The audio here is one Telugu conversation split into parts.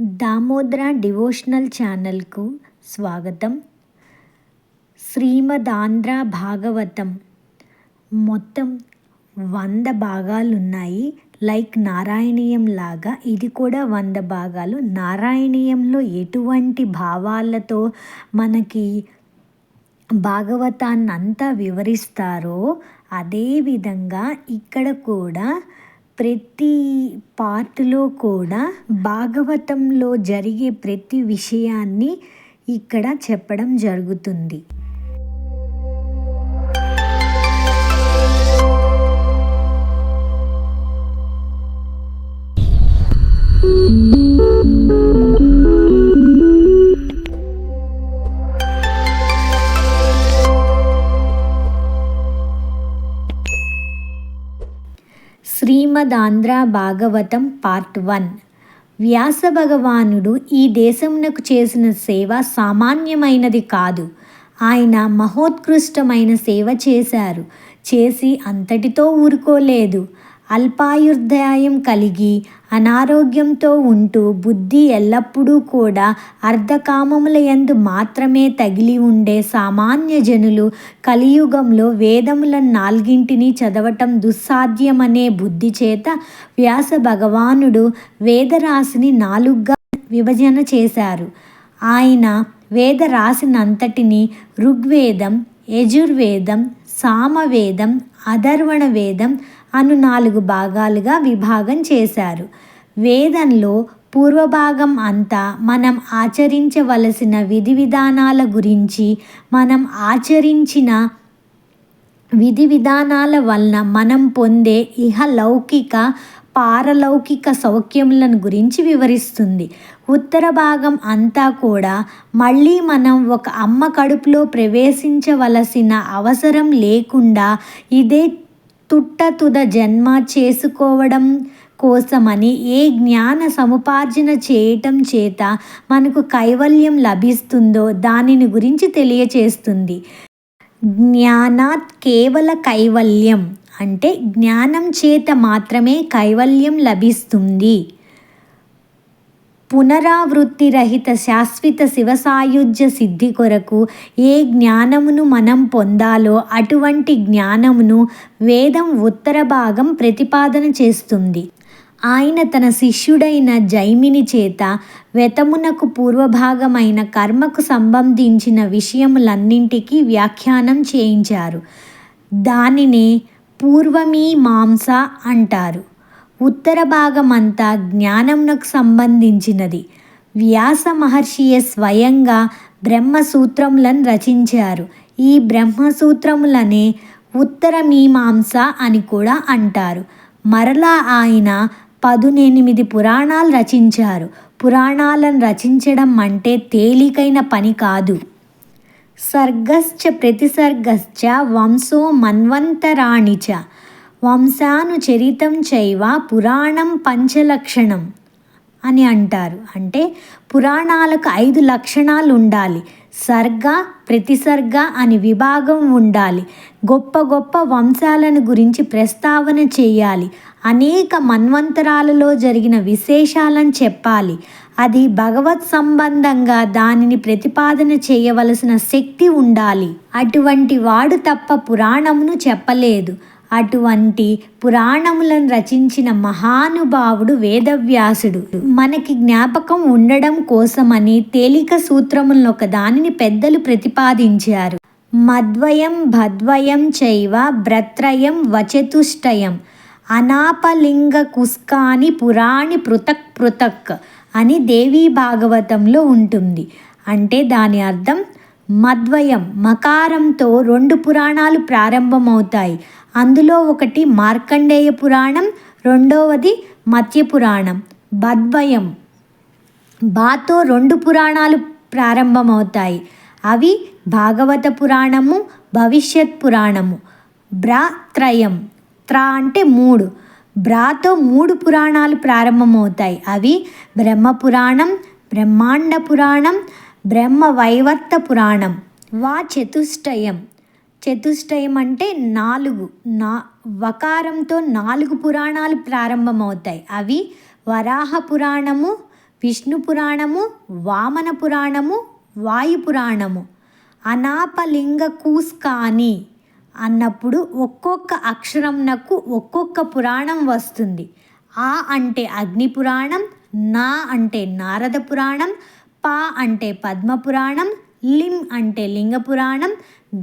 దామోదర డివోషనల్ ఛానల్కు స్వాగతం. శ్రీమదాంధ్ర భాగవతం. మొత్తం వంద భాగాలు ఉన్నాయి లైక్ నారాయణీయం లాగా ఇది కూడా వంద భాగాలు. నారాయణీయంలో ఎటువంటి భావాలతో మనకి భాగవతాన్నంతా వివరిస్తారో అదేవిధంగా ఇక్కడ కూడా ప్రతి పార్ట్లో కూడా భాగవతంలో జరిగే ప్రతి విషయాన్ని ఇక్కడ చెప్పడం జరుగుతుంది. Srimadandhra Bhagavatam part one. వ్యాస భగవానుడు ఈ దేశమునకు చేసిన సేవ సామాన్యమైనది కాదు. ఆయన మహోత్కృష్టమైన సేవ చేశారు. చేసి అంతటితో ఊరుకోలేదు. అల్పాయుర్దాయం కలిగి అనారోగ్యంతో ఉంటూ బుద్ధి ఎల్లప్పుడూ కూడా అర్ధకామముల యందు మాత్రమే తగిలి ఉండే సామాన్య జనులు కలియుగంలో వేదముల నాలుగింటిని చదవటం దుస్సాధ్యమనే బుద్ధి చేత వ్యాస భగవానుడు వేదరాశిని నాలుగుగా విభజన చేశారు. ఆయన వేద రాసినంతటిని ఋగ్వేదం యజుర్వేదం సామవేదం అధర్వణ వేదం అను నాలుగు భాగాలుగా విభాగం చేశారు. వేదంలో పూర్వభాగం అంతా మనం ఆచరించవలసిన విధి విధానాల గురించి మనం ఆచరించిన విధి విధానాల వలన మనం పొందే ఇహలౌకిక పారలౌకిక సౌఖ్యములను గురించి వివరిస్తుంది. ఉత్తర భాగం అంతా కూడా మళ్ళీ మనం ఒక అమ్మ కడుపులో ప్రవేశించవలసిన అవసరం లేకుండా ఇదే తుట్టతుద జన్మ చేసుకోవడం కోసమని ఏ జ్ఞాన సముపార్జన చేయటం చేత మనకు కైవల్యం లభిస్తుందో దానిని గురించి తెలియచేస్తుంది. జ్ఞానాత్ కేవల కైవల్యం అంటే జ్ఞానం చేత మాత్రమే కైవల్యం లభిస్తుంది. పునరావృత్తి రహిత శాశ్వత శివసాయుజ్య సిద్ధి కొరకు ఏ జ్ఞానమును మనం పొందాలో అటువంటి జ్ఞానమును వేదం ఉత్తర భాగం ప్రతిపాదన చేస్తుంది. ఆయన తన శిష్యుడైన జైమిని చేత వెతమునకు పూర్వభాగమైన కర్మకు సంబంధించిన విషయములన్నింటికీ వ్యాఖ్యానం చేయించారు. దానినే పూర్వమీమాంస అంటారు. ఉత్తర భాగమంతా జ్ఞానంనకు సంబంధించినది. వ్యాస మహర్షియే స్వయంగా బ్రహ్మసూత్రములను రచించారు. ఈ బ్రహ్మసూత్రములనే ఉత్తర మీమాంస అని కూడా అంటారు. మరలా ఆయన పదునెనిమిది పురాణాలు రచించారు. పురాణాలను రచించడం అంటే తేలికైన పని కాదు. సర్గశ్చ ప్రతిసర్గశ్చ వంశో మన్వంతరాణిచ వంశానుచరితం చైవ పురాణం పంచలక్షణం అని అంటారు. అంటే పురాణాలకు ఐదు లక్షణాలు ఉండాలి. సర్గ ప్రతిసర్గ అని విభాగం ఉండాలి. గొప్ప గొప్ప వంశాలను గురించి ప్రస్తావన చేయాలి. అనేక మన్వంతరాలలో జరిగిన విశేషాలను చెప్పాలి. అది భగవత్ సంబంధంగా దానిని ప్రతిపాదన చేయవలసిన శక్తి ఉండాలి. అటువంటి వాడు తప్ప పురాణమును చెప్పలేదు. అటువంటి పురాణములను రచించిన మహానుభావుడు వేదవ్యాసుడు. మనకి జ్ఞాపకం ఉండడం కోసమని తేలిక సూత్రములను ఒక దానిని పెద్దలు ప్రతిపాదించారు. మద్వయం భద్వయం చైవ భ్రత్రయం వచతుష్టయం. అనాపలింగ కుస్కాని పురాణి పృథక్ పృథక్ అని దేవీ భాగవతంలో ఉంటుంది. అంటే దాని అర్థం మద్వయం మకారంతో రెండు పురాణాలు ప్రారంభమవుతాయి. అందులో ఒకటి మార్కండేయ పురాణం రెండవది మత్స్య పురాణం. బద్వయం. బాతో రెండు పురాణాలు ప్రారంభమవుతాయి. అవి భాగవత పురాణము భవిష్యత్ పురాణము. బ్రా త్రయం. త్రా అంటే మూడు. బ్రాతో మూడు పురాణాలు ప్రారంభమవుతాయి. అవి బ్రహ్మ పురాణం బ్రహ్మాండ పురాణం బ్రహ్మ వైవర్త పురాణం. వా చతుష్టయం. చతుష్టయం అంటే నాలుగు. నా వకారంతో నాలుగు పురాణాలు ప్రారంభమవుతాయి. అవి వరాహ పురాణము విష్ణు పురాణము వామన పురాణము వాయు పురాణము. అనాపలింగ కూస్కాని అన్నప్పుడు ఒక్కొక్క అక్షరంనకు ఒక్కొక్క పురాణం వస్తుంది. ఆ అంటే అగ్ని పురాణం నా అంటే నారద పురాణం పా అంటే పద్మ పురాణం లిం అంటే లింగ పురాణం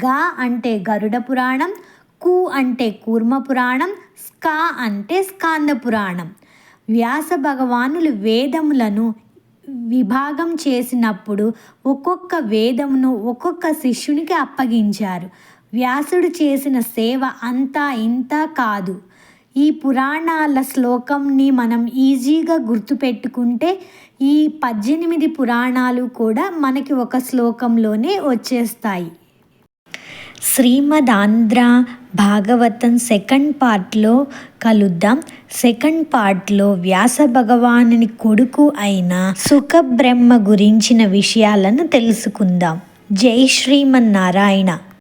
గా అంటే గరుడ పురాణం కు అంటే కూర్మ పురాణం స్కా అంటే స్కాంద పురాణం వ్యాస భగవానులు వేదములను విభాగం చేసినప్పుడు ఒక్కొక్క వేదమును ఒక్కొక్క శిష్యునికి అప్పగించారు. వ్యాసుడు చేసిన సేవ అంతా ఇంత కాదు. ఈ పురాణాల శ్లోకంని మనం ఈజీగా గుర్తుపెట్టుకుంటే ఈ పద్దెనిమిది పురాణాలు కూడా మనకి ఒక శ్లోకంలోనే వచ్చేస్తాయి. శ్రీమద్ ఆంధ్ర భాగవతం సెకండ్ పార్ట్లో కలుద్దాం. సెకండ్ పార్ట్లో వ్యాస భగవానుని కొడుకు అయిన సుఖబ్రహ్మ గురించిన విషయాలను తెలుసుకుందాం. జై శ్రీమన్నారాయణ.